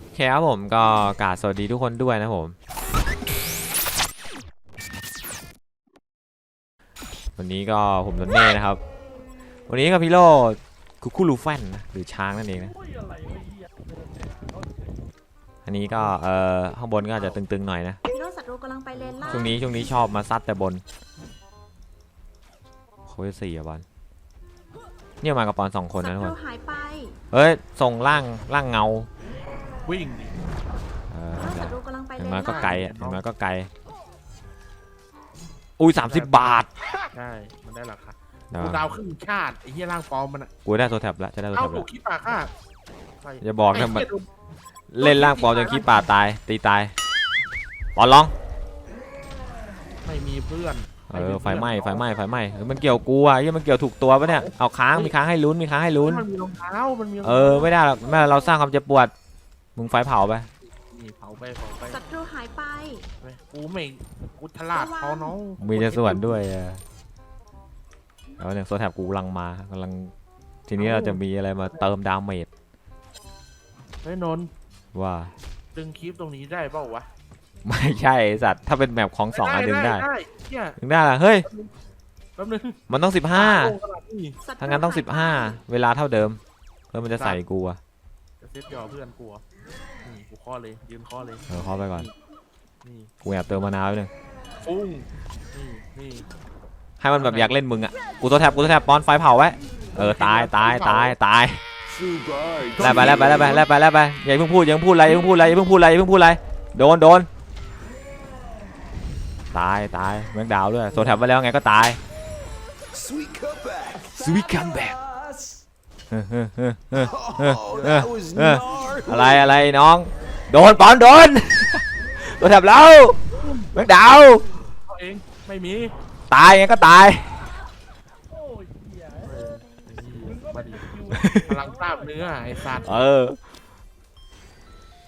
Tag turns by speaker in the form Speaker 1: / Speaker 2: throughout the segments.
Speaker 1: โอเคครับผมก็กราบสวัสดีทุกคนด้วยนะผม วันนี้ก็ผมโดนเน่นะครับ วันนี้กับพี่โลคุคุลูแฟนนะหรือช้างนั่นเองนะอันนี้ก็เอ่อข้างบนก็อาจจะตึงๆหน่อยนะ
Speaker 2: ฮีโร่ศัตรูกำลังไปเลนล่าง
Speaker 1: ช่วงนี้ช่วงนี้ชอบมาซัดแต่บนโค้ชสี่อะบอลเนี่ยมากับปอนสองคน
Speaker 2: ศั
Speaker 1: นะทุก
Speaker 2: ต
Speaker 1: ค
Speaker 2: รู
Speaker 1: น
Speaker 2: หายไป
Speaker 1: เฮ้ยส่งร่างร่างเงา
Speaker 3: วิ่งดิ
Speaker 1: เออ
Speaker 2: ฮีโร่ศัตรูกำลังไป
Speaker 1: อ
Speaker 2: เล
Speaker 1: ย่าง
Speaker 2: น
Speaker 1: น้อยก็
Speaker 2: ล่าง
Speaker 1: ไกลอะอย่างน้อยก็ไกล อุ้ยสามสิบบาท
Speaker 3: ใช่มันได้ราคา
Speaker 1: เดี๋ยว
Speaker 3: กูดาวครึ่งชาติไอ้เหี้ยร่างปลอมมันอะ
Speaker 1: กูได้โซแท็บแล้วจะได้โซ
Speaker 3: เอา
Speaker 1: แท็บ
Speaker 3: ถู
Speaker 1: แล้
Speaker 3: ก
Speaker 1: ว
Speaker 3: คิดปากค่ะใคร
Speaker 1: อย่าบอกนะ
Speaker 3: ไอ้
Speaker 1: มัน
Speaker 3: เหี้ยดู
Speaker 1: เล่นร่างปลอมจนขี้ป่าตาย ตีตายปอนลอง
Speaker 3: ไม่มีเพื่อน
Speaker 1: เออไฟไหม้ไฟไหม้ไฟไหม้เออมันเกี่ยวกูอะยี่มันเกี่ยวถูกตัวปะเนี่ยเอาค้างมีค้างให้ลุ้นมีค้างให้ลุ้น
Speaker 3: มันมีรองเท้ามันมีรอง
Speaker 1: เอ
Speaker 3: เท้า
Speaker 1: อไม่ได้หรอกไม่เราสร้างความเจ็บปวด มึงไฟเผาไป
Speaker 3: นี่เผาไปเผาไป
Speaker 2: ศัตรูหายไป
Speaker 3: กูไม่กูฉลาดพอน้อง
Speaker 1: มีจะส่วนด้วยเออแล้วเนี่ยโซแท็บกูกำลังมากำลัง ทีนี้เราจะมีอะไรมาเติมดาเมจ
Speaker 3: เฮ้ยนนท์
Speaker 1: ว่า
Speaker 3: ดึงคลิปตรงนี้ได้เปล่าวะ
Speaker 1: ไม่ใช่ไอ้สัตว์ ถ้าเป็นแมปของสองอะดึงได้
Speaker 3: ได้ เนี่ย
Speaker 1: ดึงได้ละเฮ้ย
Speaker 3: แป๊บนึง
Speaker 1: มันต้องสิบห้า
Speaker 3: โอ้ขนาดนี้
Speaker 2: ศัตรู
Speaker 1: ถ้างั้นต้อง
Speaker 2: ห
Speaker 1: สิ
Speaker 2: ย
Speaker 1: บ
Speaker 2: ไป
Speaker 1: ห้าเวลาเท่าเดิมเพื่อมันจะใส่กูอะ
Speaker 3: จะเซตยอเพื่อนกูอะนี่กู ข้อเลยยืนข้อเลย
Speaker 1: เออเข้าไปก่อน
Speaker 3: นี่
Speaker 1: กูแอบเติมมะนาวไว้หนึ่ง
Speaker 3: ปุ้งนี่นี่
Speaker 1: ให้มันแบบอยากเล่นมึงอะกูตัวแท็บกูตัวแท็บปอนไฟเผาไว้ เออตายตายตายตายแล้วไปแล้วไปแล้วไปแล้วไปแล้วไปอย่าเพิ่งพูดอย่าเพิ่งพูดอะไรอย่าเพิ่งพูดอะไรอย่าเพิ่งพูดอะไรอย่าเพิ่งพูดอะไร โดนโดน ตายตายแมงดาวด้วยโซแท็บไปแล้วไงก็ตาย
Speaker 4: Sweet comeback.
Speaker 1: Sweet comeback.
Speaker 4: Fabulous.
Speaker 1: เฮ้อเฮ้อเฮ้อเฮ้อ
Speaker 4: Oh, that was
Speaker 1: uh,
Speaker 4: gnarly.
Speaker 1: อะไรอะไรน้อง โดนปอนโดนตัวแถบแล้วแมงดาว
Speaker 3: เอาเองไม่มี
Speaker 1: ตายไงก็ตาย
Speaker 3: เออมาดิพลังกล้ามเนื้อไอ้สัตว์
Speaker 1: เออ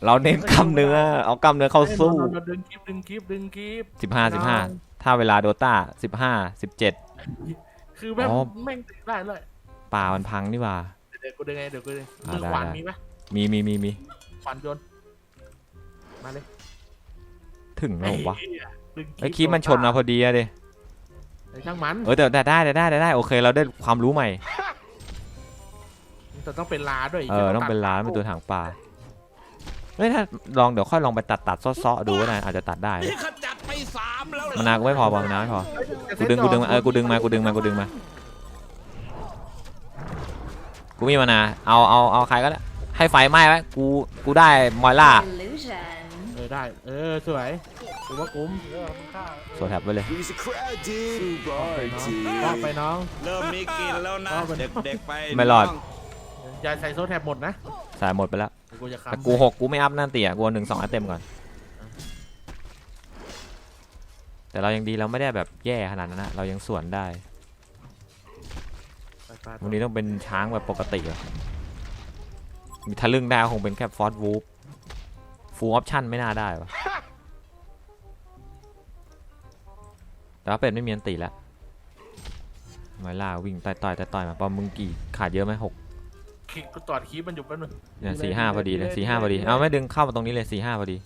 Speaker 1: เราเน้นกล้ามเนื้อ เอากล้ามเนื้อเข้าสู้
Speaker 3: ดึงคลิปดึงคลิปดึงคลิป
Speaker 1: สิบห้าสิบห้าถ้าเวลาโดต้าสิบห้าสิบเจ็ด
Speaker 3: คือแม่ง
Speaker 1: อ๋อ
Speaker 3: แม่งติดได้เลย
Speaker 1: ป่ามันพังนี่หว่า
Speaker 3: เดี๋ยวกูดึงไงเดี๋ยวกูดึง
Speaker 1: อ่า
Speaker 3: มือ
Speaker 1: ได้
Speaker 3: ขวาน
Speaker 1: ได้
Speaker 3: มีไหม
Speaker 1: มีมีมีมี
Speaker 3: ขวานโยน มาเลย
Speaker 1: ถึงแล้ววะ
Speaker 3: ไอ้เหี้ยดึง
Speaker 1: ไอ้คีบมันชนมาพอดีอะดิ
Speaker 3: ไอ้ช่างมัน
Speaker 1: เออแต่แต่ได้แต่ได้แต่ได้โอเคเราได้ความรู้ใหม่
Speaker 3: แต่ต้องเป็นลาด้วย
Speaker 1: เออต้องเป็นร้านเป็นตัวถังปลาเฮ้ยถ้าลองเดี๋ยวค่อยลองไปตัดตัดๆซ้อๆดูก็ได้อาจจะตัดได้นะ
Speaker 4: นี่ขจัดไปสามแล้วเหรอ
Speaker 1: มานาวกูไม่พอบอลมานาวไม่พอกูดึงกูดึงมาเออกูดึงมากูดึงมากูดึงมากูมีมานาเอาเอาเอาใครก็ได้ให้ไฟไหม้ไว้กูกูได้มอยล่า
Speaker 2: illusion
Speaker 3: เออได้ เออสวยถือว่าคุ้ม
Speaker 1: โซแท็บไว้เลย
Speaker 4: He's a crowd, dude.
Speaker 3: รอดไปน้อง
Speaker 5: เริ่มมีกลินแล้วนะ
Speaker 3: เอาไป
Speaker 5: เด็กๆไป
Speaker 1: ไม่รอด
Speaker 5: น้ง
Speaker 3: อย่าใส่โซ่แท็บหมดนะ
Speaker 1: สายหมดไปแล้ว
Speaker 3: เดี๋ยวกูจะ
Speaker 1: แต่
Speaker 3: ค้ำ
Speaker 1: กูหกกูไม่อัพนั่นเตี่ยกูเอาหนึ่งสองอัพเต็มก่อน แต่เรายังดีเราไม่ได้แบบแย่ขนาดนั้นนะเรายังสวนได้
Speaker 3: ไปไปไป
Speaker 1: วันนี้ต้องเป็นช้างแบบปกติเหรอมีทะลึ่งได้ก็คงเป็นแค่ฟอสวูฟ ฟูลออปชั่นไม่น่าได้ปะแต่ว่าเป็ดไม่มีอันติแล้วไมล่าวิ่งต่อยต่อยต่อยต่อยมาปอมมึงกี่ขาดเยอะไหมหก
Speaker 3: คลิกกูตอดคลิปมันอยู่แป๊บนึง
Speaker 1: เนี่ยสี่ห้าพอดีเลยสี่ห้าพอดีเอาไม่ดึงเข้ามาตรงนี้เลยสี่ห้าพอดี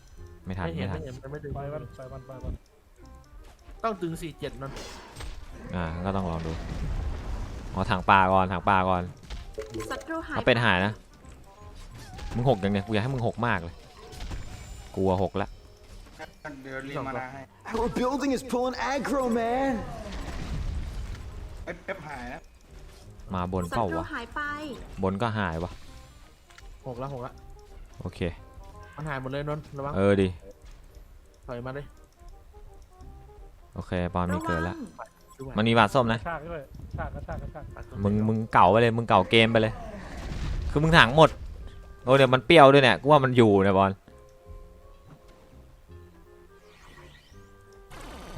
Speaker 1: ไม่ทัน
Speaker 3: ไม่เห็
Speaker 1: ไม่
Speaker 3: น
Speaker 1: ทัน
Speaker 3: ไม่เห็นมันไม่ดึงไปวันไปวันไปวันต้องตึงสี่เจ็ดนั่น
Speaker 1: อ่าก็ต้องลองดูเอาถังปลาก่อนถังปลาก่อน
Speaker 2: ศัตรูหาย
Speaker 1: เอาเป็ดหายนะมึงหกยังเนี่ยกูอยากให้มึงหกมากเลย กลัวหกละ
Speaker 6: เดี๋ยวรีบมานาให้
Speaker 4: Our building is pulling aggro, man.
Speaker 6: เอ้ยเป๊ปหายนะ
Speaker 1: มาบน
Speaker 2: ศั
Speaker 1: เปล่า
Speaker 2: ตรู
Speaker 1: วะ
Speaker 2: หายไป
Speaker 1: บนก็หายวะ
Speaker 3: หกแล้วหกแล้ว
Speaker 1: โอเค
Speaker 3: มันหายหมดเลยนนท์ระวัง
Speaker 1: เออดิ
Speaker 3: ถอยมาเลย
Speaker 1: โอเคปอนมี
Speaker 2: ระ
Speaker 1: เกิ
Speaker 2: วั
Speaker 1: น
Speaker 2: ง
Speaker 1: ละมันมีบาดส้มนะ
Speaker 3: ชากด้วยชากก็ชากก็ชาก
Speaker 1: มึง มึงเก่าไปเลย มึงเก่าเกมไปเลย คือมึงถังหมด โอ้เดี๋ยวมันเปรี้ยวด้วยเนี่ย กูว่ามันอยู่เนี่ยบอล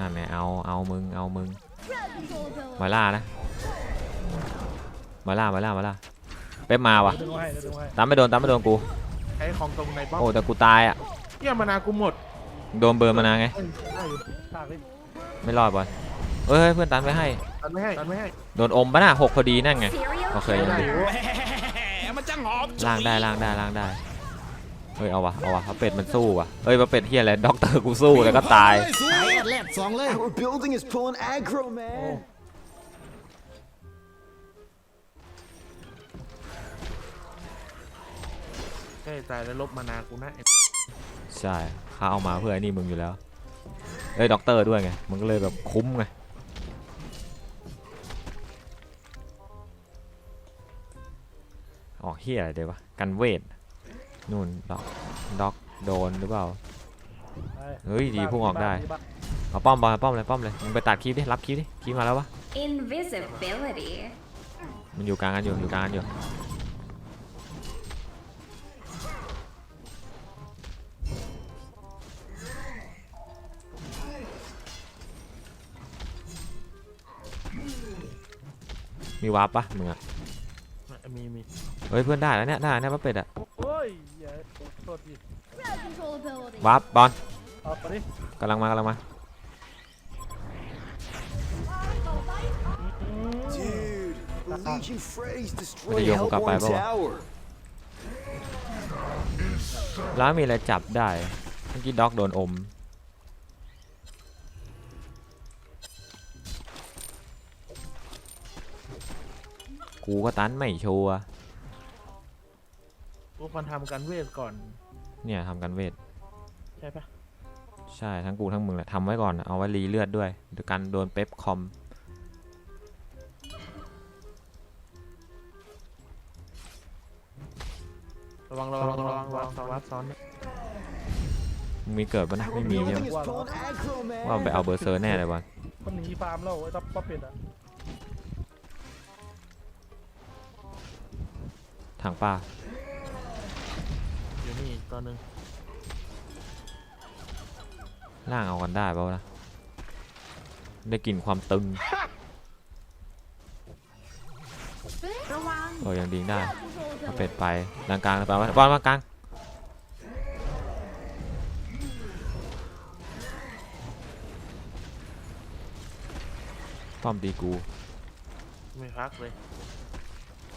Speaker 1: นั่นไงเอา เอามึง เอามึง มาล่านะ มาล่า มาล่า มาล่า เป๊ปมาวะตามไม่โดน ตามไม่โดนกู
Speaker 3: ใช้ของตรงในบ้อง
Speaker 1: โอ้แต่กูตายอะ
Speaker 3: เนี่ยมานากูหมด
Speaker 1: โดนเบิร์นมานาไง
Speaker 3: เอ้ยได้อยู่ชากดิ
Speaker 1: ไม่รอดบอลเอ้ยเฮ้ยเพื่อนตันไปให้
Speaker 3: ตันไม่ให้ ตันไม่ให้
Speaker 1: โดนอมปะน่ะหกพอดีนั่นไง โอเคยัง
Speaker 3: ได้
Speaker 1: ดี
Speaker 3: อยู่
Speaker 5: แหมมันจังหอม
Speaker 1: ล่างได้ล่างได้ล่างได้ เฮ้ยเอาวะเอาวะพระเป็ดมันสู้วะเฮ้ยพระเป็ดเฮียอะไรด็อกเตอร์กูสู้แล้วก็ตาย
Speaker 5: ตายแอดแลดสองเลย
Speaker 4: Our building is pulling aggro, man.
Speaker 3: ใช่ตายแล้วลบมานากูนะไอ้
Speaker 1: ใช่ข้าเอามาเพื่อไอ้นี่มึงอยู่แล้วเอ้ยด็อกเตอร์ด้วยไงมันก็เลยแบบคุ้มไงออกเฮียอะไรเดี๋ยววะกันเวท นู่นด็อกด็อกโดนหรือเปล่า เฮ้ยดีพุ่งออกได้ เอาป้อมบอลป้อมเลยป้อมเลยมึงไปตัดคลิปดิรับคลิปดิคลิปมาแล้ววะ
Speaker 2: invisibility
Speaker 1: มันอยู่กลางกันอยู่อยู่กลางกันอยู่มีวาร์ปปะมึงอะ
Speaker 3: มีมี
Speaker 1: เฮ้ยเพื่อนได้แล้วเนี่ยได้เนี่ยป้าเป็ดอะ
Speaker 7: โอ้ยอย่า โทษที
Speaker 1: วาร์ปบอล
Speaker 7: เอาไปดิ
Speaker 1: กำลังมากำลังมา
Speaker 4: Dude, the Legion Freys destroyed
Speaker 1: Bây giờ không cặp bài
Speaker 4: Hellborn
Speaker 1: bao à?
Speaker 4: Tower.
Speaker 1: แล้วมีอะไรจับได้ เมื่อกี้ด็อกโดนอม กูก็ตันไม่ชัวร์
Speaker 3: กูควรทำการเวทก่อน
Speaker 1: เนี่ยทำกันเวท
Speaker 3: ใช่ปะ
Speaker 1: ใช่ทั้งกูทั้งมึงแหละทำไว้ก่อนเอาไว้รีเลือดด้วยเดี๋ยวกันโดนเป๊ปคอม
Speaker 3: ระวังระวังระวังระวังระวังซ้อนนะ
Speaker 1: มึงมีเกิดปะนะ
Speaker 4: Our
Speaker 1: ไม่มีใช่ไหม
Speaker 4: building is pulling aggro,
Speaker 1: ว่าไป
Speaker 4: man.
Speaker 1: เอาเบอร์เซอร์แน่เลยบอล
Speaker 7: มันหนีฟาร์มแล้วไอ้ตับป้าเป็ดอะ
Speaker 1: ทางป้า
Speaker 3: อยู่นี่อีกตัวหนึ่ง
Speaker 1: ล่างเอากันได้เปล่าวะนะได้กลิ่นความตึง
Speaker 2: ระวัง
Speaker 1: เออยังดีได้เอาเป็ดไปกลางกลางๆไปบอลมากลางป้อมตีกู
Speaker 3: ไม่พักเลย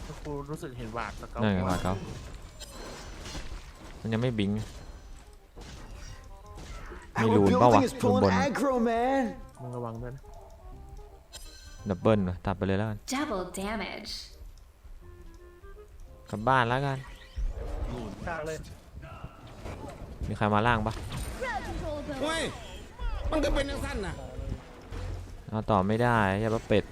Speaker 3: ถ้ากูรู้สึกเห็นหวาดสเกล
Speaker 1: นั่นไงมาเขา มันยังไม่บิงมี
Speaker 4: Our
Speaker 1: รูนเปล่าวะ
Speaker 4: building is
Speaker 1: รูน
Speaker 4: pulling
Speaker 1: บน
Speaker 4: aggro, man.
Speaker 3: มึงระวังด้วยนะ
Speaker 1: ดับเบิลตัดไปเลยแล้วกัน
Speaker 2: double damage
Speaker 1: กลับบ้านแล้วกัน
Speaker 7: กลางเลย
Speaker 1: มีใครมาล่างปะ
Speaker 5: เฮ้ยมันก็เป็นอย่างสั้นน่ะ
Speaker 1: เอาต่อไม่ได้อย่าปะเป็ด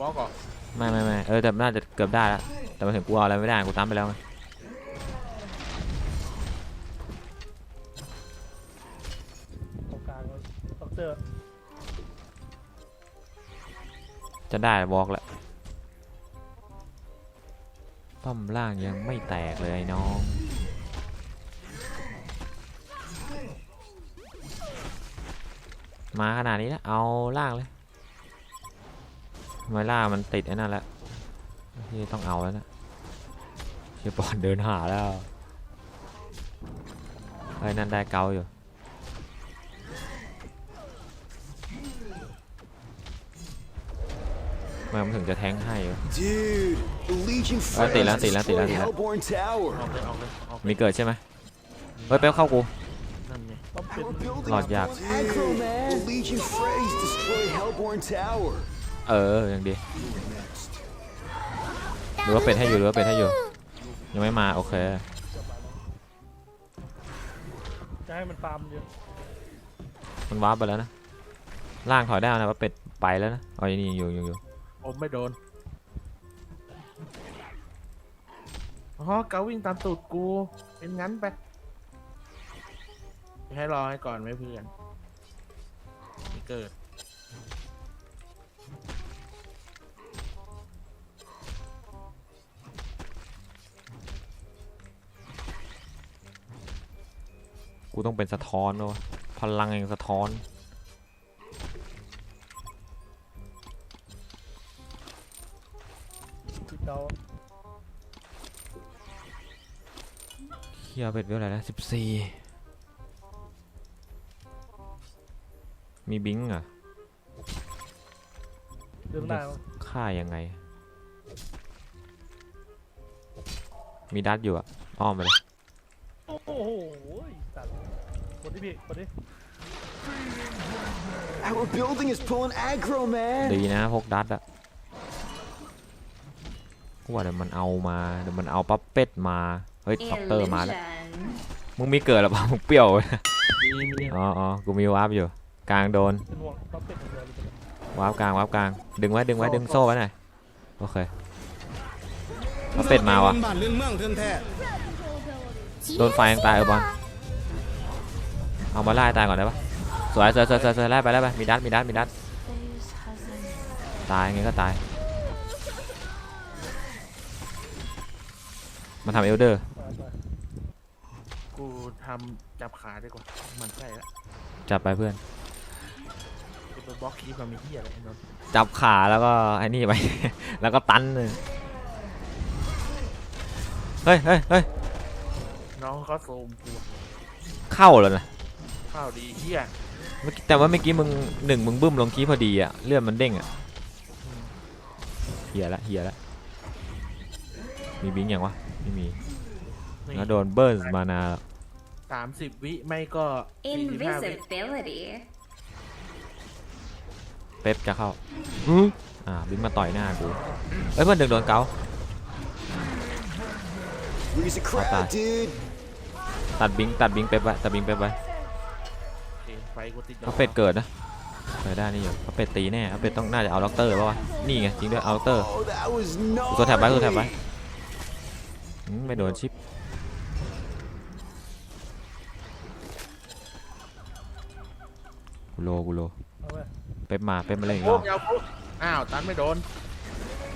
Speaker 3: วอล์กอะ
Speaker 1: ไม่ไม่ไม่เออแต่น่าจะเกือบได้แล้วแต่มาถึงกูเอาอะไรไม่ได้กูตามไปแล้วไง
Speaker 7: เตอร์
Speaker 1: จะได้วอล์กแล้วป้อมล่างยังไม่แตกเลยไอ้น้อง มาขนาดนี้แล้วเอาล่างเลยทำไมล่างมันติดไอ้นั่นแล้วที่ต้องเอาแล้วนะเชียบอลเดินหาแล้วไอ้นั่นได้เกาอยู่ มันถึงจะแทงให้อยู่
Speaker 4: Dude, the Legion
Speaker 1: Ah, tỉ lắm,
Speaker 4: Freys
Speaker 1: tỉ lắm, tỉ lắm,
Speaker 4: destroyed
Speaker 1: tỉ lắm.
Speaker 4: Hellborn Tower.
Speaker 3: ออกเลยออกเลยออกเลย
Speaker 1: มีเกิดใช่ไหมเฮ้ยเป๊ปเข้ากู
Speaker 3: นั่นไง
Speaker 7: ป้าเป็ด
Speaker 4: Our building
Speaker 1: Lọt
Speaker 4: is
Speaker 1: giặc.
Speaker 4: pulling aggro, man. The Legion Freys destroyed Hellborn Tower.
Speaker 1: เออยังดีหรือว่าเป็ดให้อยู่หรือว่าเป็ดให้อยู่ยังไม่มาโอเค
Speaker 7: จะให้มันฟาร์มเยอะ
Speaker 1: มันวาร์ปไปแล้วนะล่างถอยได้นะว่าเป็ดไปแล้วนะอ๋อยังนี่อยู่อยู่อยู่
Speaker 3: ผมไม่โดน อ๋อเกาวิ่งตามตูดกู เป็นงั้นไป ให้รอให้ก่อนไหมเพื่อนไม่เกิด
Speaker 1: กูต้องเป็นสะท้อนวะพลังแห่งสะท้อน
Speaker 7: เฮี
Speaker 1: ยเป็ดเวลาแล้วสิบสี่มีบิงค์เหรอะ
Speaker 7: เดินได้มั้ง
Speaker 1: ฆ่ายังไง มีดัดอยู่อะ อ้อมไปเลย
Speaker 7: โอ้โหสัตว์กดดิพี่กดดิ
Speaker 4: Our building is pulling aggro, man.
Speaker 1: ดีนะพกดัตอะกูว่าเดี๋ยวมันเอามา เดี๋ยวมันเอาปั๊บเป็ดมาเฮ้ยซ็อกเตอร์มาแล้ว
Speaker 2: Illusion.
Speaker 1: มึงมีเกิดหรือเปล่ามึงเปรี้ยว
Speaker 3: มีมี
Speaker 1: อ๋ออ๋อกูมีวาร์ปอยู่ กลางโดน
Speaker 7: เป็นห่วงท็อปเป็ดอย่างเดียวเลย
Speaker 1: วาร์ปกลางวาร์ปกลาง ดึงไว้ดึงไว้ดึงโซ่ไว้หน่อย โอเคเอาเป็ดมาวะ
Speaker 5: บ้านเรื่องเมืองเทินแท้
Speaker 1: โดนไฟยังตายเออบอลเอามาไล่ตายก่อนได้ปะสวยสวยสวยสวยสวยไล่ไปไล่ไป มีดัดมีดัดมีดัดตายไงก็ตายมาทำเอลเดอร์
Speaker 7: ไปไป
Speaker 3: กู ทำจับขาดีกว่า มันใช่ละ
Speaker 1: จับไปเพื่อน
Speaker 3: จะไปบล็อกคีบมันมีที่อะไรไอ้นนท์
Speaker 1: จับขาแล้วก็ไอ้นี่ไป แล้วก็ตันเลยเฮ้ยเฮ้ยเฮ้ย
Speaker 3: น้องเขาโซมกู
Speaker 1: เข้าแล้วนะ
Speaker 3: ข้าวดีเฮีย
Speaker 1: เมื่อกี้แต่ว่าเมื่อกี้มึงหนึ่งมึงบึ้มลงคีพอดีอะเลือดมันเด้งอะเฮียละเฮียละมีบิงอย่างวะไม่มี
Speaker 3: นี่
Speaker 1: แล้วโดนเบิร์นมานา
Speaker 3: สามสิบวิไม่ก็สี่สิบห้าวิ
Speaker 2: Invisibility.
Speaker 1: เป๊ปจะเข้าอ่าบิงมาต่อยหน้ากูเอ้ยเพื่อนดึงโดนเกา
Speaker 4: Raise a crowd,
Speaker 1: Bye-bye.
Speaker 4: dude.
Speaker 1: ตัดบิงตัดบิงเป๊ปไว้ตัดบิงเป๊ปไว้
Speaker 3: โอเคไฟกูติด
Speaker 1: เขาเป็ดเกิดนะเกิดได้นี่อยู่เขาเป็ดตีแน่เขาเป็ดต้องน่าจะเอาด็อกเตอร์ป่าวะนี่ไงจริงด้วยเอาด็อกเตอร์
Speaker 4: Oh, that was
Speaker 1: ตัวแถบไว้ตัวแถบ
Speaker 4: gnarly.
Speaker 1: ไว้อืมไม่โดนชิป กูโลกูโล
Speaker 7: เอาไป
Speaker 1: เป๊ปมาเป๊ปมาเล่นอีกร
Speaker 3: โอ้
Speaker 1: อบ
Speaker 3: ยาวปุ๊บอ้าวตันไม่โดน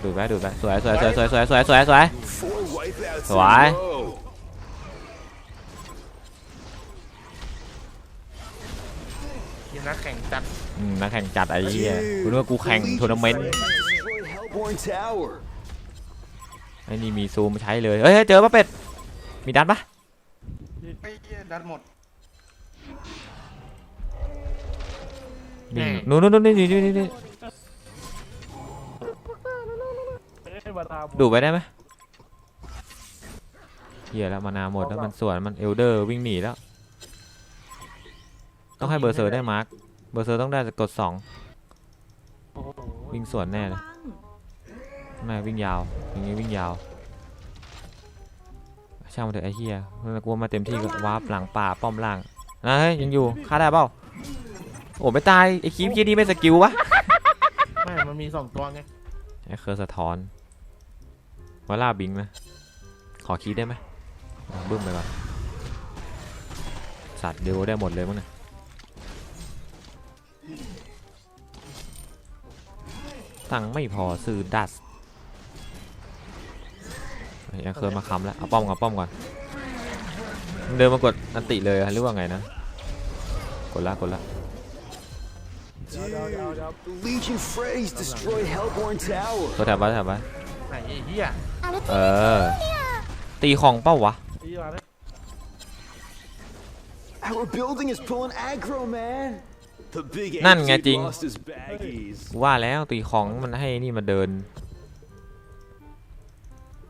Speaker 1: ดูดไว้ดูดไว้สวยสวยสวยสวยสวยสวยสวยสวย
Speaker 4: Four wipeouts in
Speaker 1: Why?
Speaker 4: a row.
Speaker 3: ทีมนักแข่งจัด
Speaker 1: อืมนักแข่งจัดไอ้เหี้ยกูนึกว่ากูแข่ง
Speaker 4: Legion
Speaker 1: ทัวร์นาเมนต์
Speaker 4: Phrase destroyed Hellborn Tower.
Speaker 1: ไอ้นี่มีซูมใช้เลยเฮ้ยเฮ้ยเจอปะเป็ดมีดันปะ
Speaker 6: ไอ้เหี้ยดันหมด
Speaker 1: นี่นู่นนู่นนู่นนี่นี่นี่นี่
Speaker 7: เอ้ยมาตาม
Speaker 1: ดูดไปได้ไหมเหี้ยแล้วมานาหมดแล้วมันสวนมันเอลเดอร์วิ่งหนีแล้ว ต้องให้เบอร์เซอร์ได้มาร์คเบอร์เซอร์ต้องได้กดสอง
Speaker 7: โอ้โห
Speaker 1: วิ่งสวนแน่เลยไม่วิ่งยาวอย่างงี้วิ่งยาวช่างมันเถอะไอ้เหี้ยมันกลัวมาเต็มที่ก็วาร์ปหลังป่าป้อมล่างนะเฮ้ยยังอยู่ฆ่าได้เปล่า โอ้ไม่ตายไอ้คีมเคียนี่ไม่สกิลวะ
Speaker 3: ไม่มันมีสองตัวไง
Speaker 1: ไอ้เคอร์สะท้อนวาล่าบิงนะขอคีย์ได้ไหมอะบึ้มไปก่อนสัตว์เดียวได้หมดเลยมั้งเนี่ยตังค์ไม่พอซื้อดัสยังเคยมาค้ำแล้วเอาป้อมก่อนป้อมก่อนมึงเดินมากดอันติเลยอะหรือว่าไงนะ กดละกดละ
Speaker 7: เดี๋ยวเดี๋ยวเดี๋ยว
Speaker 4: The Legion phrase destroyed Hellborn Tower.
Speaker 1: ตัวแถบไว้ตัวแถบไว้
Speaker 3: ไหนไอ้เฮีย
Speaker 1: เออ ตีของเป้าวะ
Speaker 7: ตีมาเลย
Speaker 4: Our building is pulling aggro, man. The big
Speaker 1: นั่นไง
Speaker 4: AFC
Speaker 1: จริง
Speaker 4: lost his baggies.
Speaker 1: ว่าแล้วตีของมันให้นี่มาเดิน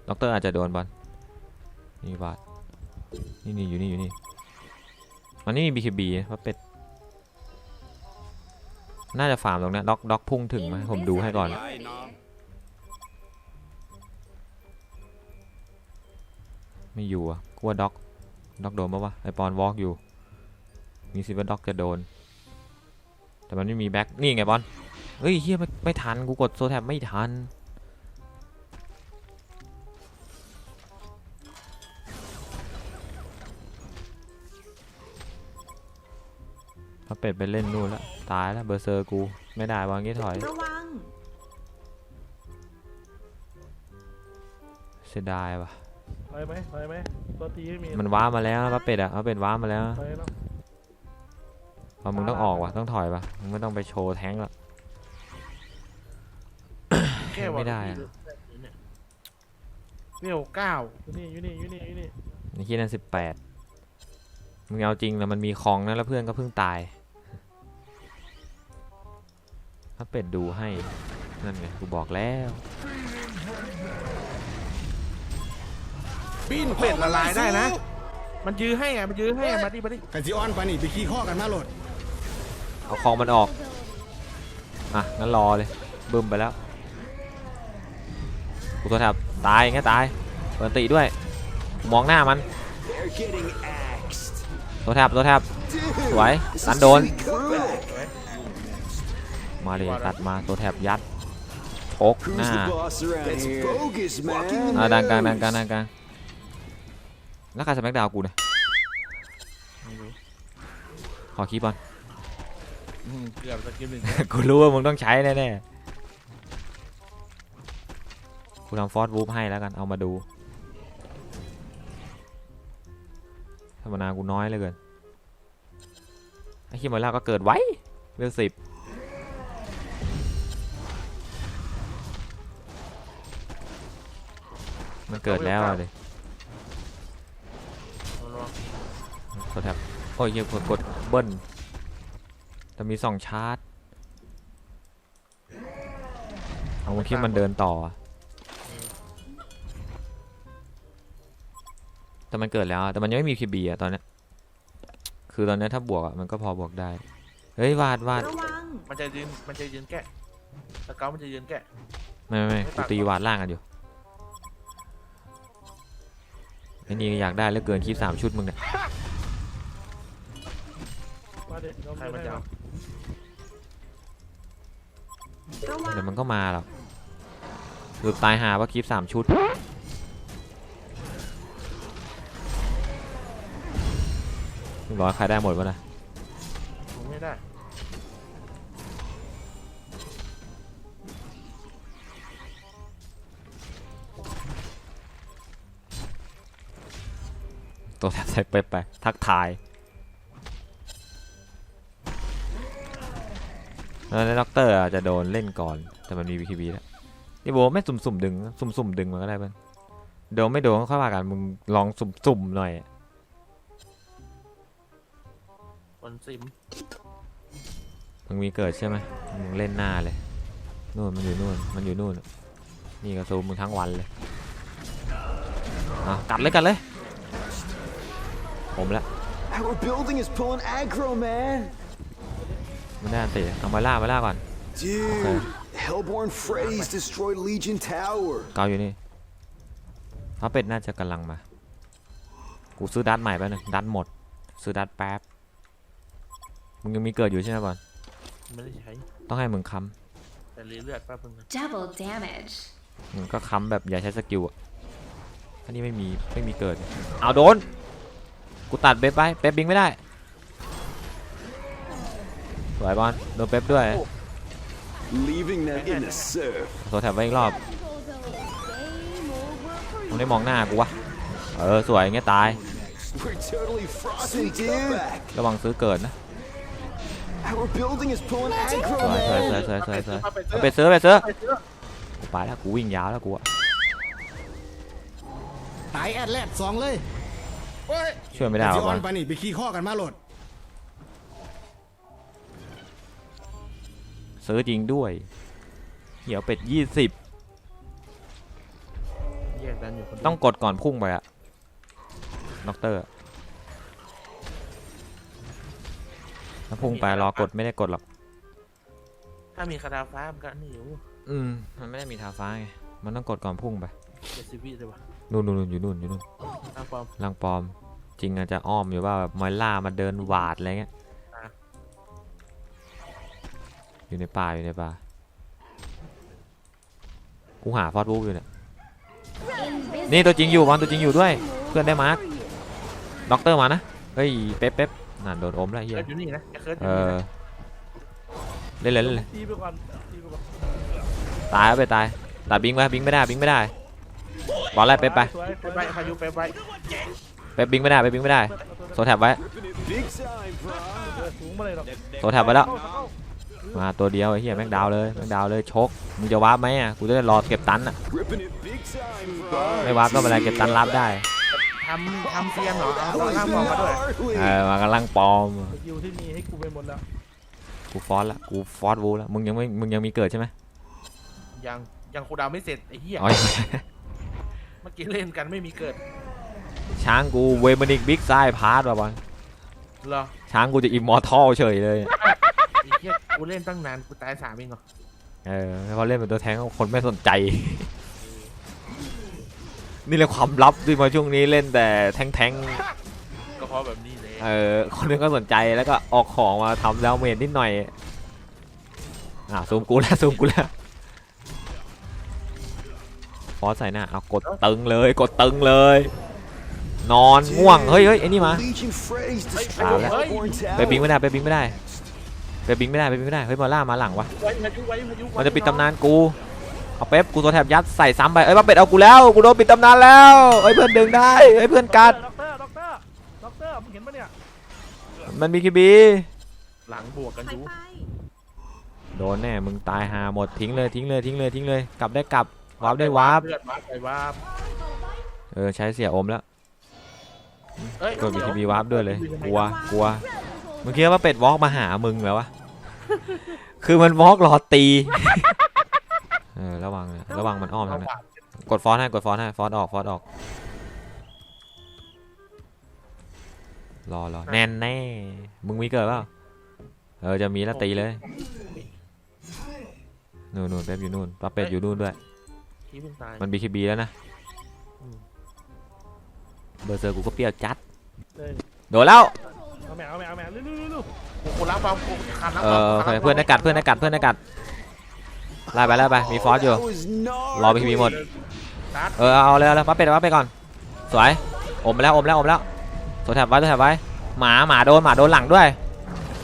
Speaker 1: ด็อกเตอร์อาจจะโดนบอลนี่บาดนี่นี่อยู่นี่อยู่นี่มันนี่มี BKB เพราะเป็ด น่าจะฟาร์มตรงเนี้ด็อกด็อกพุ่งถึงไหมผมดูให้ก่อน ไม่อยู่อะกลัวด็อกด็อกโดนปะวะไอปอนวอล์กอยู่ มีซิว่าด็อกจะโดน แต่มันไม่มีแบ็คนี่ไงบอลเฮ้ยเฮียไม่ไม่ทันกูกดโซแท็บไม่ทัน เป็ดไปเล่นนู่นแล้วตายแล้วเบอร์เซอร์กู ไม่ได้วางงี้ถอย
Speaker 2: ระวัง
Speaker 1: เสียดายว่ะ
Speaker 7: ไปไหมไปไหมตัวตีไม่มี
Speaker 1: มันว้ามาแล้วพระเป็ดอะพระเป็ดว้ามาแล้ว
Speaker 7: ไปเนาะ
Speaker 1: พอมึงต้องออกว่ะต้องถอยว่ะมึงไม่ต้องไปโชว์แท้งค์แล้ว
Speaker 3: แค่ว่า
Speaker 1: ไม่ได้อะ
Speaker 3: เนี่ยเวลเก้า
Speaker 7: อยู่นี่อยู่นี่อยู่นี่อยู่นี่
Speaker 1: ในที่นั้นสิบแปดมึงเอาจริงแล้วมันมีของนะแล้วเพื่อนก็เพิ่งตาย พระเป็ดดูให้ นั่นไงกูบอกแล้ว
Speaker 5: ปีน
Speaker 3: เป็ดละลายได้นะ มันยื้อให้ไงมันยื้อให้ไงมาดิมาดิ
Speaker 5: กันสิออนปานี่ไปขี้ข้อกันมาโหลด
Speaker 1: เอาคองมันออก อะงั้นรอเลยบึ้มไปแล้วกูตัวแทบตายอย่างเงี้ยตายเปิดติด้วย มองหน้ามัน
Speaker 4: They're getting axed.
Speaker 1: ตัวแทบตัวแทบ
Speaker 4: Dude,
Speaker 1: สวย
Speaker 4: this
Speaker 1: ตัน
Speaker 4: is
Speaker 1: โดน
Speaker 4: sweet comeback.
Speaker 1: มาเลยตัดมาตัวแทบยัดชกห
Speaker 4: Who's
Speaker 1: น้า
Speaker 4: the boss around
Speaker 6: That's
Speaker 4: here?
Speaker 6: bogus, man.
Speaker 4: Walking the
Speaker 1: อ่าดังกลาง
Speaker 4: moon.
Speaker 1: ดังกลางดังกลางแล้วใครสแม็กดาวกูเนี่ย
Speaker 3: ไม่รู้
Speaker 1: ขอคีย์บอล
Speaker 3: อืมเกือบสกิลหนึ่ง
Speaker 1: กูรู้ว่ามึงต้องใช้แน่ๆกูทำฟอสวูฟให้แล้วกันเอามาดูธรรมนากูน้อยเหลยเกินไอ้คิมอยล่าก็เกิดไว้เวลสิบ มันเกิดแล้วอะดิ
Speaker 3: เอาลอง
Speaker 1: กดแท็บโอ้ยเหี้ยกดกดเบิ้ลแต่มีสองชาร์จ เอามึงคิดมันเดินต่ออะแต่มันเกิดแล้วอะแต่มันยังไม่มีคีบีอะตอนเนี้ยคือตอนเนี้ยถ้าบวกอะมันก็พอบวกได้ เฮ้ยวาดวาด
Speaker 3: มันจะยืนมันจะยืนแกะสเกามันจะยืนแกะ
Speaker 1: ไม่ไม่ไม่กูตีวาดล่างกันอยู่ ไอ้นี่อยากได้เหลือเกินคลิปสามชุดมึงเนี่ย
Speaker 7: มาเด็ดเรา
Speaker 3: ใคร
Speaker 7: ไม่
Speaker 3: มัน
Speaker 7: ได้
Speaker 3: จะ
Speaker 7: หร
Speaker 3: เอา
Speaker 1: เดี๋ยวมันก็มาหรอกหรือตายหาว่าคลิปสามชุดเรียบร้อยใครได้หมดวะนะ
Speaker 3: ผมไม่ได้
Speaker 1: ตัวแทบใส่เป๊ปไปทักทายแล้วด็อกเตอร์อาจจะโดนเล่นก่อน แต่มันมี BKB แล้วนี่โบไม่สุ่มๆดึง สุ่มๆดึงมันก็ได้เพื่อนโดนไม่โดนก็ค่อยว่ากันมึงลองสุ่มๆหน่อย
Speaker 3: คนซิม
Speaker 1: มึงมีเกิดใช่ไหมมึงเล่นหน้าเลยนู่นมันอยู่นู่นมันอยู่นู่นนี่ก็ซูมมึงทั้งวันเลยอะกัดเลยกัดเลย ผมละ
Speaker 4: Our building is pulling aggro, man.
Speaker 1: ไม่ได้อันติเอามาล่ามาล่าก่อน
Speaker 4: Dude, Hellborn Freys destroyed Legion Tower.
Speaker 1: เกาอยู่นี่พระเป็ดน่าจะกำลังมา กูซื้อดัตใหม่ไปหนึ่งดัตหมด ซื้อดัตแป๊บ มึงยังมีเกิดอยู่ใช่ไหมบอล
Speaker 3: ไม่ได้ใช้
Speaker 1: ต้องให้มึงค้
Speaker 3: แต่รีเลือดแป๊บนึงนะ
Speaker 2: Double damage. ำ
Speaker 1: มึงก็ค้ำแบบอย่าใช้สกิลอะอันนี้ไม่มีไม่มีเกิด เอาโดน กูตัดเป๊ปไปเป๊ปบิงไม่ได้สวยบอลโดนเป๊ปด้วย
Speaker 4: Leaving them in the surf.
Speaker 1: โซแถบไว้อีกรอบมึงได้มองหน้ากูวะ เออสวยอย่างเงี้ยตาย
Speaker 4: We're totally frosty, dude.
Speaker 1: ระวังซื้อเกิดนะ
Speaker 4: Our building is pulling aggro,
Speaker 1: สวยสวยสวย
Speaker 4: man.
Speaker 1: สวยสวยสวย
Speaker 3: เอาไป
Speaker 1: เอา
Speaker 3: ซื้อ
Speaker 1: ไปซื้อไปซื้อ
Speaker 3: ไปซื้อ
Speaker 1: กูไปแล้วกูวิ่งยาวแล้วกูอะ
Speaker 5: ตายแอดแลดสองเลย
Speaker 3: โอ้ย
Speaker 1: ช่วยไม่ได้
Speaker 5: กันสิ
Speaker 1: วะ
Speaker 5: อ
Speaker 1: บ
Speaker 5: อ
Speaker 1: อนล
Speaker 5: ปานี่ไปขี้ข้อกันมาโหลด
Speaker 1: ซื้อจริงด้วยเหี่ยวเป็ดยี่สิบ
Speaker 3: แยกดันอยู่คนเดียว
Speaker 1: ต้องกดก่อนพุ่งไปอะด็อกเตอร์อะถ้าพุ่งไปรอกดไม่ได้กดหรอก
Speaker 3: ถ้ามีคาถาฟ้ามันก็นี่อยู่
Speaker 1: อืม มันไม่ได้มีทาฟ้าไง มันต้องกดก่อนพุ่งไป
Speaker 3: เจ็ดสิบวิเลยว่ะ
Speaker 1: นู่นนู่นนู่นอยู่นู่นอยู่นู่น
Speaker 3: ตามความ
Speaker 1: ลังปลอม จริงอาจจะอ้อมอยู่ว่าแบบมอยล่ามาเดินหวาดอะไรเงี้ย
Speaker 3: อะ
Speaker 1: อยู่ในป่าอยู่ในป่ากูหาฟอสบูฟอยู่เนี่ย
Speaker 2: Invisible.
Speaker 1: นี่ตัวจริงอยู่วันตัวจริงอยู่ด้วย เพื่อนได้มาร์คด็อกเตอร์มานะ เฮ้ยเป๊ปเป๊ปนั่นโดนอมแล้วเฮีย
Speaker 3: เคิร์ดอยู่นี่นะเคิร์ดอ
Speaker 1: เอยู่
Speaker 3: นี่
Speaker 1: อ
Speaker 3: นะ
Speaker 1: เล่นเลยเล่นเลย
Speaker 7: ตีไปก่อนตีไปก่อน
Speaker 1: ตายแล้วไปตายตัดบิงไปบิงไม่ได้บิงไม่ได้ บอลแรกเป๊ปไป
Speaker 3: ไปไปพายุไปไป
Speaker 1: เป๊ปบิงไม่ได้เป๊ปบิงไม่ได้โซแท็บไว้โซแท็บไว้แล้วมาตัวเดียวไอ้เฮียแม็กดาวเลยแม็กดาวเลยชกมึงจะวาร์ปไหมอะกูจะรอเก็บตันอะไม่วาร์ปก็เป็นไรเก็บตันรับได้
Speaker 3: ทำทำเซียนเหรอเอา
Speaker 4: That
Speaker 3: เอา
Speaker 4: was
Speaker 3: ล่างบอกมาด้วย
Speaker 1: เออมากำลังปลอม
Speaker 7: สกิลที่มีให้กูไปหมดแล้ว
Speaker 1: กูฟอสละกูฟอสวูแล้วมึงยังไม่มึงยังมีเกิดใช่ไหม
Speaker 3: ยังยังคูดาวไม่เสร็จไอ้เหี้ย เมื่อกี้เล่นกันไม่มีเกิด
Speaker 1: ช้างกูเวมานิกบิ๊กไซพาร์ทว่ะบอล
Speaker 3: เหรอ
Speaker 1: ช้างกูจะอิมมอร์ทัลเฉยเลย
Speaker 3: ไอ้เหี้ยกูเล่นตั้งนานกูตายสามเองเหรอ
Speaker 1: เออแล้วเขาเล่นเป็นตัวแทงคนไม่สนใจ นี่แหละความลับที่มาช่วงนี้เล่นแต่แทง
Speaker 3: ก็เพราะแบบนี้เลย
Speaker 1: ๆเออคนนึงก็สนใจแล้วก็ออกของมาทำแล้วเมนนิดหน่อยอะซูมกูแล้วซูมกูแล้วฟ อสใส่หน้าเอากดตึงเลยกดตึงเลย นอนง่วงเฮ้ยเฮ้ยไอ้นี่มา
Speaker 4: Legion Freys
Speaker 1: Ah,
Speaker 4: destroy
Speaker 1: yeah.
Speaker 4: Hellborn
Speaker 1: ไปบิง
Speaker 4: Tower.
Speaker 1: ไม่ได้ไปบิงไม่ได้ไปบิงไม่ได้ไปบิงไม่ได้เฮ้ยมาล่ามาหลังวะ
Speaker 3: ไว้พายุไว้พายุไว้
Speaker 1: มันจะปิดตำนานกูเอาเป๊ปกูตัวแถบยัดใส่ซ้ำไปเอ้ยมาเป็ดเอากูแล้วกูโดนปิดตำนานแล้วเอ้ยเพื่อนดึงได้เอ้ยเพื่อนกัด
Speaker 7: ด็อกเตอร์ด็อกเตอร์ด็อกเตอร์มึงเห็นปะเนี่ย
Speaker 1: มันมีคีบี
Speaker 3: หลังบวกกันอยู่
Speaker 1: โดนแน่มึงตายหาหมดทิ้งเลยทิ้งเลยทิ้งเลยทิ้งเลยกลับได้กลับ วาร์ปได้วาร์ป
Speaker 3: เลือดวาร์ปไปวาร์ป
Speaker 1: เออใช้เสียอมแล้ว
Speaker 3: เอ้ย
Speaker 1: กดมีคีบีวาร์ปด้วยเลยกลัวกลัวเมื่อกี้ว่าเป็ดวอล์กมาหามึงแล้ววะคือมันวอล์กรอตีเออระวังนะระวังมันอ้อมทางนั้นกดฟอนต์ให้กดฟอนต์ให้ฟอนต์ออกฟอนต์ออก รอรอแน่นแน่มึงมีเกิดเปล่าเออจะมีแล้วตีเลยนู่นนู่นเป็ดอยู่นู่นปลาเป็ดอยู่นู่นด้วย
Speaker 3: ที่เพิ่งตาย
Speaker 1: มันบีคีบีแล้วนะ
Speaker 3: อืม
Speaker 1: เบอร์เซอร์กูก็เปรี้ยวจัด
Speaker 7: เลย
Speaker 1: โดนแล้ว
Speaker 7: เอาแม่เอาแม่เอาแม่เร็วเร็วเร็ว
Speaker 3: กูกูล้างความกูคันล้าง
Speaker 1: เอ
Speaker 3: ความ
Speaker 1: อโอเคเพื่อนได้กัดเพื่อนได้กัดเพื่อนได้กัดไล่ไปไล่ไป มีฟอสอยู่
Speaker 4: That was
Speaker 1: รอบีคีบีหมด
Speaker 3: ตัด
Speaker 1: เออเอาเลยเอาเลยปลาเป็ดปลาเป็ดก่อน สวย อมไปแล้วอมแล้วอมแล้วตัวแถบไว้ตัวแถบไว้ หมาหมาโดนหมาโดนหลังด้วย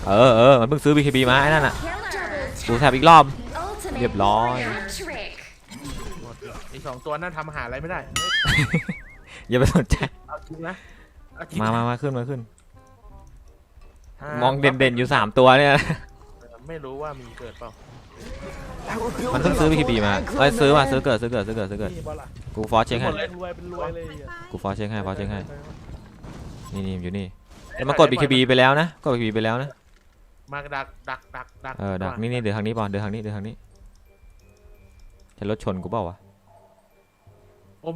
Speaker 1: เออเออมันเพิ่งซื้อบีคีบีมาไอ้นั่นอะ
Speaker 2: Killer.
Speaker 1: ดูแถบอีกรอบ
Speaker 2: Ultimate
Speaker 1: เรียบร้อย
Speaker 2: hat trick.
Speaker 3: ห มดไอ้สองตัวนั่นทำอาหารอะไรไม่ได้
Speaker 1: อย่าไปสนใจ
Speaker 3: เอาจริงนะเอจริง
Speaker 1: มา
Speaker 3: นะ
Speaker 1: มามาขึ้นมาขึ้น
Speaker 3: ถ้าม
Speaker 1: องเด่นๆอยู่สามตัวเนี่ย
Speaker 3: ไม่รู้ว่ามีเกิดเปล่า
Speaker 4: Our
Speaker 1: มันเพิ่ง
Speaker 4: building
Speaker 1: ซื้อ
Speaker 4: up
Speaker 1: บีคีบีมาเอ้ยซื้อมาซื้อเกิดซื้อเกิดซื้อเกิดซื้อเกิด
Speaker 7: นี่บอลล่ะ
Speaker 1: กูฟอสเช็คให้
Speaker 7: รวยรวยเป็นรวยเลยอะ
Speaker 1: กูฟอสเช็คให้ฟอสเช็คให้ นี่นี่อยู่นี่แต่มากดบีคีบีไปแล้วนะ กดบีคีบีไปแล้วนะ
Speaker 3: มากดักดักดักดัก
Speaker 1: เออดักนี่นี่เดินทางนี้บอลเดินทางนี้เดินทางนี้ จะรถชนกูเปล่าวะ
Speaker 3: โอ้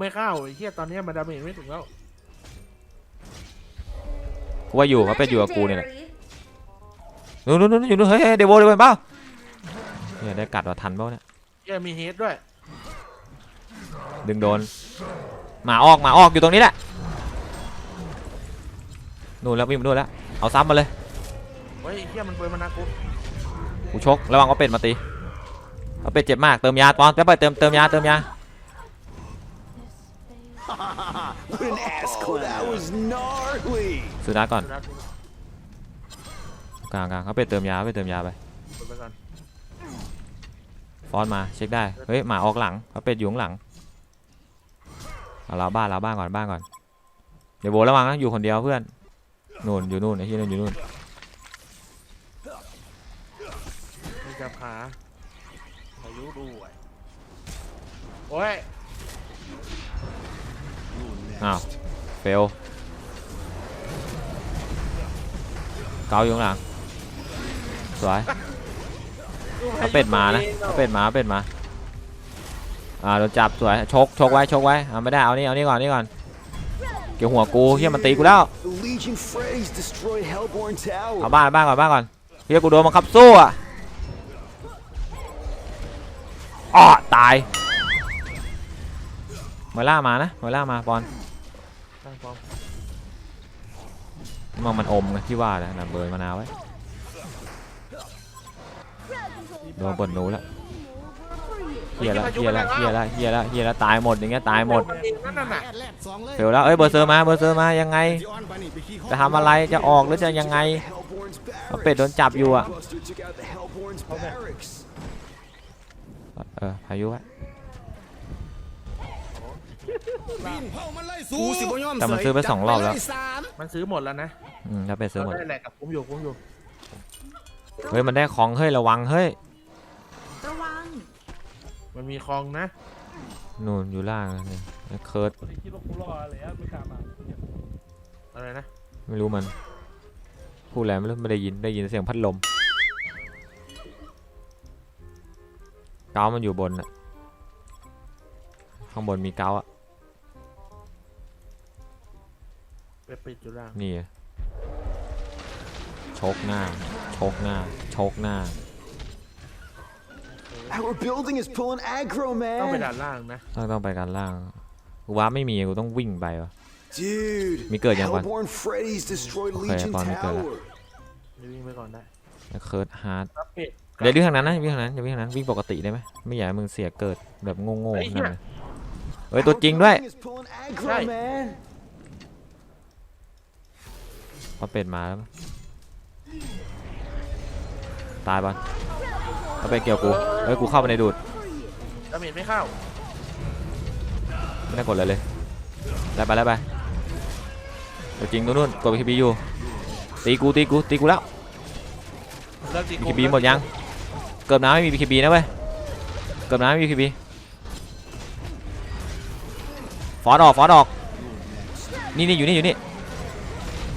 Speaker 3: ไม่เข้าไอ้เหี้ยตอนเนี้ยมันดาเมจไม่ถึงแล้ว
Speaker 1: กูว่าอยู่เขาเป็นอยู่กับกูเนี่ยแหละ
Speaker 2: Legendary.
Speaker 1: นู่นนู่นนู่นอยู่นู่นเฮ้ยเฮ้ยเดโวเดโวเห็นเปล่าเนี่ยได้กัดว่าทันเปล่าเนี่ย
Speaker 3: เหี้ยมีเฮดด้วย
Speaker 1: ดึงโดนหมาออกหมาออกอยู่ตรงนี้แหละนู่นแล้ววิ่งมานู่นแล้วเอาซ้ำมาเลย
Speaker 3: เฮ้ยไอ้เหี้ยมันเปิดมานากู
Speaker 1: กูชกระวังเอาเป็ดมาตีเอาเป็ดเจ็บมากเติมยาปอนแป๊บไปเติมเติมยาเติมยา
Speaker 4: What an ass clown. That was gnarly.
Speaker 1: ซื้อดาก่อน
Speaker 3: ดูนะดู
Speaker 1: กลางกลางเขาเป็ดเติมยาเอาไปเติมยาไป
Speaker 3: เปิดไปก่อน
Speaker 1: ฟอนมาเช็คได้ เฮ้ยหมาออกหลังเขาเป็ดอยู่ข้างหลังเอาเราบ้านเราบ้านก่อนบ้านก่อน เดี๋ยวโบระวังนะอยู่คนเดียวเพื่อนนู่นอยู่นู่นไอ้ที่นู่นอยู่นู่น
Speaker 3: มีจับขาพายุด้วยโอ้ย
Speaker 1: อ้าวเฟลเกาอยู่ข้างหลังสวยเอาเป็ดมานะเอาเป็ดมาเอาเป็ดมาอ่าโดนจับสวยชกชกไว้ชกไว้อ่าไม่ได้เอานี่เอานี่ก่อนนี่ก่อนเกี่ยวหัวกูเฮียมันตีกูแล้ว
Speaker 4: The Legion Freys destroyed Hellborn
Speaker 1: เอา
Speaker 4: Tower.
Speaker 1: บ้านบ้านก่อนบ้านก่อนเฮียกูโดนบังคับสู้อะอ้อตายมาล่ามานะมาล่ามาบอล
Speaker 3: ม
Speaker 1: องมันอมไงที่ว่านะนะเบิร์นมานาวไว้โดนบนหนูแล้วเฮียแล้วเฮียแล้วเฮียแล้วเฮียแล้วเฮียแล้วตายหมดอย่างเงี้ยตายหมด
Speaker 3: มันเองนั่นน่ะ
Speaker 5: แรดสองเลย
Speaker 1: เฟลแล้วเอ้ยเบอร์เซอร์มาเบอร์เซอร์มายังไง
Speaker 5: ที่อ้อนไปนี่ไปขี้ข้อ
Speaker 1: จะทำอะไรจะออกหรือจะยังไง
Speaker 4: Hellborn's
Speaker 1: เอาเป็ดโดนจับอยู่อะ
Speaker 4: Buster took out the Hellborn's barracks.
Speaker 1: เออพายุไว้
Speaker 5: กูสิบ่ยอม
Speaker 1: แต่มันซื้อไปสองรอบแล้ว
Speaker 5: จัไปเยสาม
Speaker 3: มันซื้อหมดแล้วนะ
Speaker 1: อืมถ้าเป็นเซอร์หมด
Speaker 3: ได้แหละกับผมอยู่ผมอยู่
Speaker 1: เฮ้ยมันได้ของเฮ้ยระวังเฮ้ย
Speaker 3: มันมีคลองนะ
Speaker 1: นู่นอยู่ล่างนะเนี่ยไอ้เคิร์ด
Speaker 7: คนที่คิดว่ากูรออะไรอะไม่กล้ามา
Speaker 3: อะไรนะ
Speaker 1: ไม่รู้มันพูดอะไรไม่รู้ไม่ได้ยินได้ยินเสียงพัดลมเกามันอยู่บนน่ะข้างบนมีเกาอะ
Speaker 3: ปิดอยู่ล่าง
Speaker 1: นี่ชกหน้าชกหน้าชกหน้า
Speaker 4: Our building is pulling aggro,
Speaker 3: ต้องไป
Speaker 4: man.
Speaker 3: ด่านล่างนะ
Speaker 1: ต้องต้องไปการล่างกูว้าร์ปไม่มีกูต้องวิ่งไปวะ
Speaker 4: Dude,
Speaker 1: Mi cờ nhà quan.
Speaker 4: Hellborn Freddy's destroyed
Speaker 1: Ok,
Speaker 4: Legion
Speaker 1: con mi cờ lại.
Speaker 4: Tower.
Speaker 3: เดี๋ยววิ่งไปก่อนได้
Speaker 1: แล้วเคิร์ดฮาร์ด
Speaker 3: รับเป็ด
Speaker 1: เดี๋ยววิ่งทางนั้นนะวิ่งทางนั้นอย่าวิ่งทางนั้นวิ่งปกติได้ไหมไม่อยากให้มึงเสียเกิดแบบโง่ๆนั่นเลยเฮ้ยตัวจริงด้วย
Speaker 4: Our building is pulling aggro,
Speaker 3: Right.
Speaker 4: man.
Speaker 1: พอเป็ดมาแล้วมั้งตายบอลเขาไปดเกี่ยวกูเฮ้ยกูเข้าไปในดูด
Speaker 3: ดาเมจไม่เข้า
Speaker 1: ไม่ได้กดเลยเลยได้ไปได้ไปตัวจริงตัวนู้นกดไปคีบีอยู่ตีกูตีกูตีกูแล้ว
Speaker 3: เลิกตี
Speaker 1: บีคีบีหมดยังเกิดน้ำไม่มีบีคีบีนะเว้ยเกิดน้ำไม่มีบีคีบีฟอสออกฟอสออกนี่นี่อยู่นี่อยู่นี่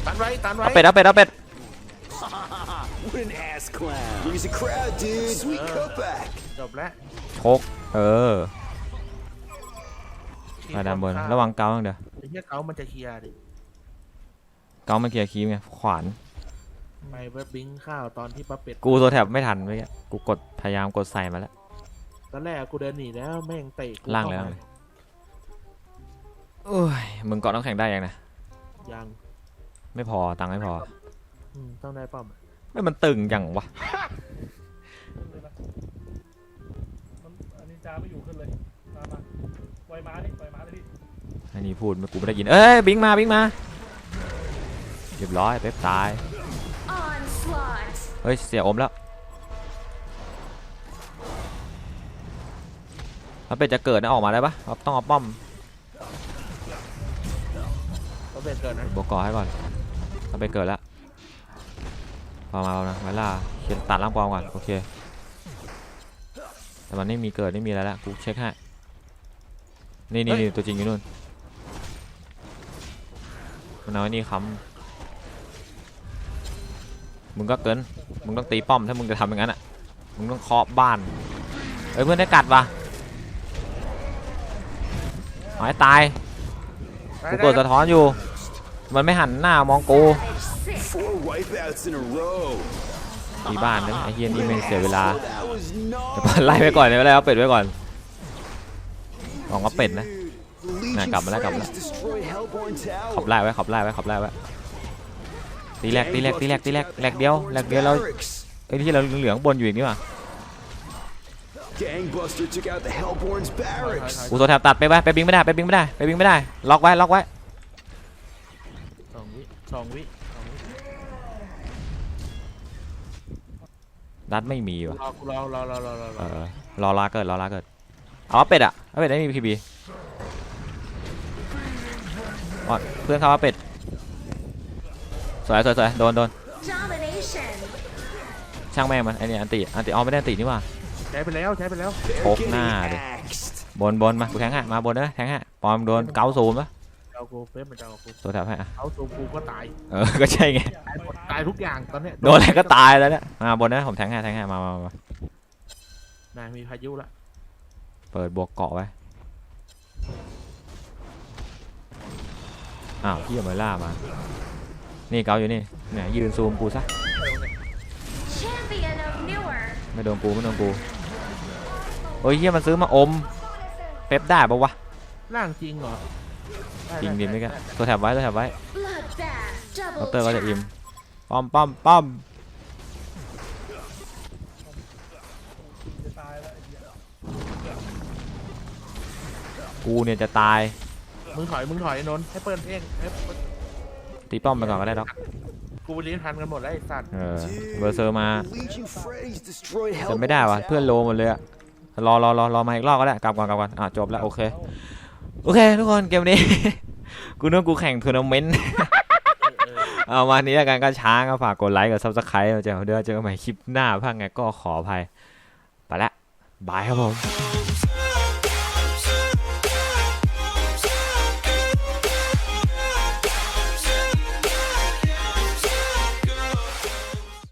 Speaker 3: ตันไว้ตันไว้
Speaker 1: เอาเป็ดเอาเป็ดเอาเป็ด
Speaker 4: What an ass clown. He's a crowd, dude. Sweet cutback.
Speaker 3: จบแล้ว
Speaker 1: ชกเออมาด้านบนระวังเกาเดี๋ยว
Speaker 3: ไอ้เหี้ยเกามันจะเคลียร์ดิ
Speaker 1: เกามันเคลียร์คีมไงขวาน
Speaker 3: ไปเว็บบิงข้าวตอนที่ป้าเป็ด
Speaker 1: กูตัวแถบไม่ทันเมื่อกี้กูกดพยายามกดใส่มาแล้ว
Speaker 3: ตอนแรกกูเดินหนีแล้วแม่งเตะกู
Speaker 1: ล่างเลย
Speaker 3: ข้
Speaker 1: ล่างเลยโอ้ยมึงเกาะต้องแข่งได้ยังนะ
Speaker 3: ยัง
Speaker 1: ไม่พอตังค์ไม่พอ
Speaker 3: อืมต้องได้ป้อม
Speaker 1: ไม่มันตึงจังวะ
Speaker 7: ขึ้นเลยนะมันอันนี้จ้าไม่อยู่ขึ้นเลยมามาปล่อยม้าดิปล่อยม้าเลยดิ
Speaker 1: อันนี้พูดกูไม่ได้ยินเอ้ยบิงมาบิงมาเรียบร้อยเป๊ปตาย
Speaker 2: Onslaught.
Speaker 1: เฮ้ยเสียอมแล้วแล้วเป็ดจะเกิดนะออกมาได้ปะเอาต้องเอาป้อม
Speaker 3: ป้าเป็ดเกิดนะ
Speaker 1: บวกก่อให้ก่อน ไปเกิดแล้วพอมาเอานะไวล่าเขียนตัดล่างปลอมก่อนโอเคแต่มันไม่มีเกิดไม่มีอะไรล้วกูเช็คให้นี่นี่นี่ตัวจริงอยู่นู่นมันเอาไอ้นี่ค้ำมึงก็เกินมึงต้องตีป้อมถ้ามึงจะทำอย่างนั้นอะมึงต้องเคาะบ้านเอ้ยเพื่อนได้กัดว่ะเอาให้ตายกูกดสะท้อนอยู่ มันไม่หันหน้ามองกู
Speaker 2: Six.
Speaker 4: Four wipeouts in a row.
Speaker 1: ตีบ้านนะไอ้เฮียนี่ไม่งเสียเวลา
Speaker 4: That was
Speaker 1: เดี๋ยวก่อน
Speaker 4: not.
Speaker 1: ไล่ไปก่อนเลยไม่ได้เอาเป็ดไว้ก่อนหวังว่าเป็ดนะ
Speaker 4: Dude,
Speaker 1: Nè,
Speaker 4: Legion
Speaker 1: cầm lại, cầm
Speaker 4: Freddy's
Speaker 1: lại.
Speaker 4: destroyed Hellborn
Speaker 1: ขับ
Speaker 4: Tower.
Speaker 1: ไล่ไว้ขับไล่ไว้ขับไล่ไว้ตีแรกตีแรกตีแรกตีแรกแรกเดียวแรกเดียวเรา
Speaker 4: Barracks.
Speaker 1: ไอ้ที่เราเหลืองๆบนอยู่อีกนี่หว่า
Speaker 4: Gangbuster took out the Hellborn's barracks.
Speaker 1: กูตัวแถบตัดไปไปไปบิงไม่ได้ไปบิงไม่ได้ไปบิงไม่ได้ล็อกไว้ล็อกไว้
Speaker 3: สองวิสองวิสองวิ
Speaker 1: ดัดไม่มี
Speaker 3: ร
Speaker 1: ว่ะ
Speaker 3: อกูรอรอรอรอรอร
Speaker 1: เอ
Speaker 3: อ
Speaker 1: อรอลาเกิดรอลาเกิดเอาเป็ดอะเอาเป็ดได้มีพีบีเพื่อนเขาว่าเป็ดสวยสวยสวยโดนโดน
Speaker 2: Domination.
Speaker 1: ช่างแม่งมันไอ้นี่อันติอันติอ๋อไม่ได้อันตินี่หว่า
Speaker 3: ใช้ไปแล้วใช้ไปแล้ว
Speaker 4: They're
Speaker 1: Hộp
Speaker 4: getting
Speaker 1: nà đi.
Speaker 4: axed.
Speaker 1: บนบนมากูแทงฮะมาบนนะแทงฮะปอมโดนเกาซูมปะ
Speaker 3: เอากูเป๊ปมันจะเอากู
Speaker 1: ตัวแถบให้อะ
Speaker 3: เอาตัวกูก็ตาย
Speaker 1: เออ ก็ใช่ไง
Speaker 3: ตายหมดตายทุกอย่างตอนเนี้ย
Speaker 1: โดนอะไรก็ตายแล้วเนี่ย มาบนนะ ผมแทงให้แทงให้มามามา
Speaker 3: นายมีพายุละ
Speaker 1: เปิดบวกเกาะไว้ อ้าวพี่เอามาล่ามา นี่เกาอยู่นี่ เนี่ยยืนซูมกูซะ
Speaker 2: Champion of Newer.
Speaker 1: ไม่โดนกูไม่โดนกูโอ้ยเฮียมันซื้อมาอม เป๊ปได้ปะวะ
Speaker 3: ร่างจริงเหรอ ได้
Speaker 1: จริงดิไม่กัน
Speaker 3: ได้
Speaker 1: ตัวแถบไว้ตัวแถบไว้
Speaker 2: Bloodbath.
Speaker 1: ดอ
Speaker 2: Double
Speaker 1: เตอร์ก็จะ
Speaker 2: tap.
Speaker 1: อิ่มป้อมป้อมป้อม
Speaker 7: จะตายแล้วไอ้เหี้ย
Speaker 1: กูเนี่ยจะตาย
Speaker 3: มึงถอย มึงถอยนนท์ให้เปิ้ลเองให้เปิ้ล
Speaker 1: ตีป้อมไปก่อนก็ได้ดอก
Speaker 3: กูเลี้ยงทันกันหมดแล้วไอ้สัตว์
Speaker 1: เออเบอร์เซอร์มา
Speaker 4: Legion Freddy's destroyed
Speaker 1: จะไม่ได้
Speaker 4: Hellborn
Speaker 1: วะเพื่อนโล
Speaker 4: Tower.
Speaker 1: หมดเลยอะรอรอรอรอมาอีกรอบก็ได้กลับก่อนกลับก่อนอะจบแล้วโอเค โอเค ทุกคนเกมนี้ กูนึกกูแข่งทัวร์นาเมนต์
Speaker 3: เอา
Speaker 1: วันนี้แล้วกันก็ช้างก็ฝากกดไลค์กับซับสไครต์เจอเดี๋ยวเจอกันใหม่คลิปหน้าพังไงก็ขออภัย ไปละบายครับผม